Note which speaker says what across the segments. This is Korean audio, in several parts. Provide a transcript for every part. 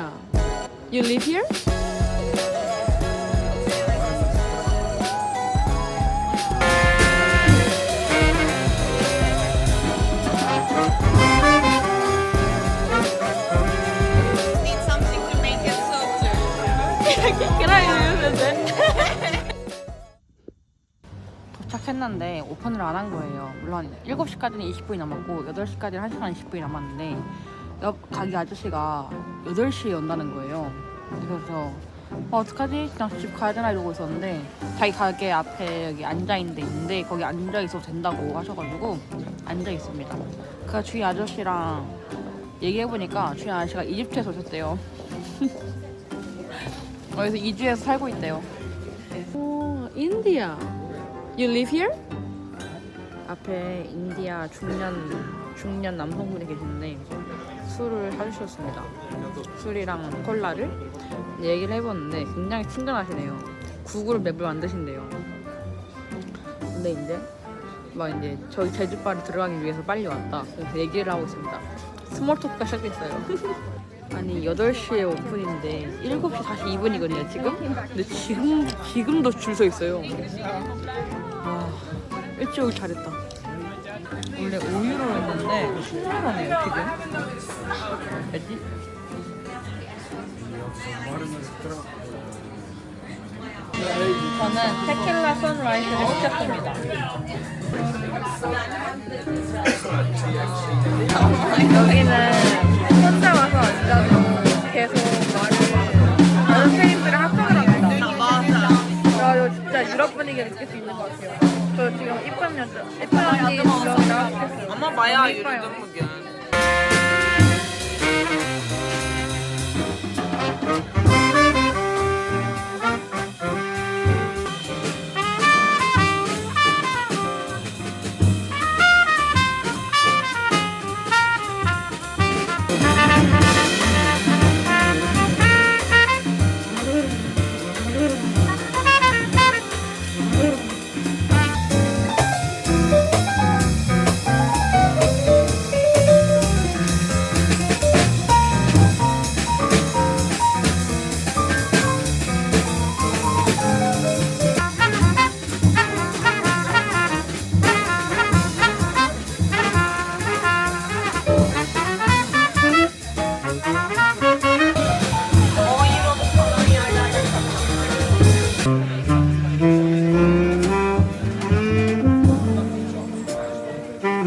Speaker 1: India. You live here?
Speaker 2: Need something to make it softer.
Speaker 1: Can I use it? 도착했는데 오픈을 안 한 거예요. 물론 7시까지는 20분이 남았고 8시까지는 1시간 20분이 남았는데 옆 가게 아저씨가 8시에 온다는 거예요. 그래서 어, 어떡하지? 그냥 집 가야 되나 이러고 있었는데 자기 가게 앞에 여기 앉아 있는 데 있는데 거기 앉아 있어도 된다고 하셔가지고 앉아 있습니다. 그 주인 아저씨랑 얘기해 보니까 주인 아저씨가 이집트에서 오셨대요. 여기서 2주에서 살고 있대요. 오, 인디아. You live here? 앞에 인디아 중년 중년 남성분이 계시는데 술을 사주셨습니다. 술이랑 콜라를 얘기를 해봤는데 굉장히 친근하시네요. 구글 맵을 만드신대요. 근데 이제 막 이제 저희 제주바를 들어가기 위해서 빨리 왔다. 그래서 얘기를 하고 있습니다. 스몰 토크가 시작됐어요. 아니 8시에 오픈인데 7시 42분이거든요 지금? 근데 지금, 지금도 줄 서 있어요 와 일찍 오길 잘했다 원래 5유로 했는데 10유로네요 지금 왜지? 저는 테킬라 선라이즈를 시켰습니다 여기는 혼자 와서 앉아도 계속 말을 다른 스페인들을 합성을 합니다. 그래가지고 진짜 유럽 분위기를 느낄 수 있는 것 같아요. 저 지금 이쁜 여자, 이쁜 언니.
Speaker 2: Bayağı yürüdüm bugün.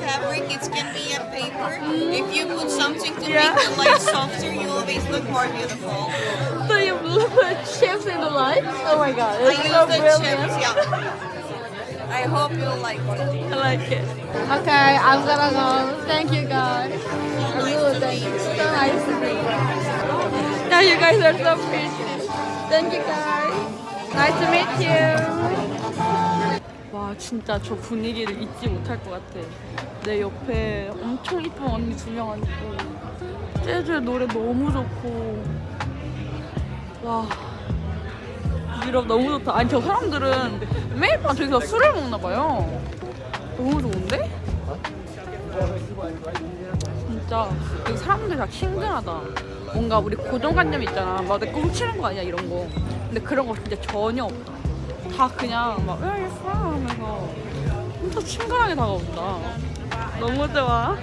Speaker 2: fabric, it can be a paper. If you put something to
Speaker 1: Yeah.
Speaker 2: make the light softer, you always look more beautiful.
Speaker 1: So you put chips in the light? Oh my god,
Speaker 2: I
Speaker 1: it's
Speaker 2: use
Speaker 1: so
Speaker 2: the
Speaker 1: brilliant.
Speaker 2: chips, yeah. I hope you like it.
Speaker 1: I like it. Okay, I'm gonna go. Thank you guys.
Speaker 2: Nice to thank you.
Speaker 1: So nice to meet you. Yeah, you guys are so pretty. Thank you guys. Nice to meet you. 와 진짜 저 분위기를 잊지 못할 것 같아. 내 옆에 엄청 이쁜 언니 두 명 앉고 재즈의 노래 너무 좋고 와 유럽 너무 좋다. 아니 저 사람들은 매일 밤 저기서 술을 먹나 봐요. 너무 좋은데? 진짜 여기 사람들 다 친근하다. 뭔가 우리 고정관념 있잖아. 막 내가 꽁치는 거 아니야 이런 거. 근데 그런 거 진짜 전혀 없다. 다 그냥 막 Where are you from? 하면서 엄청 친근하게 다가온다. 너무 좋아.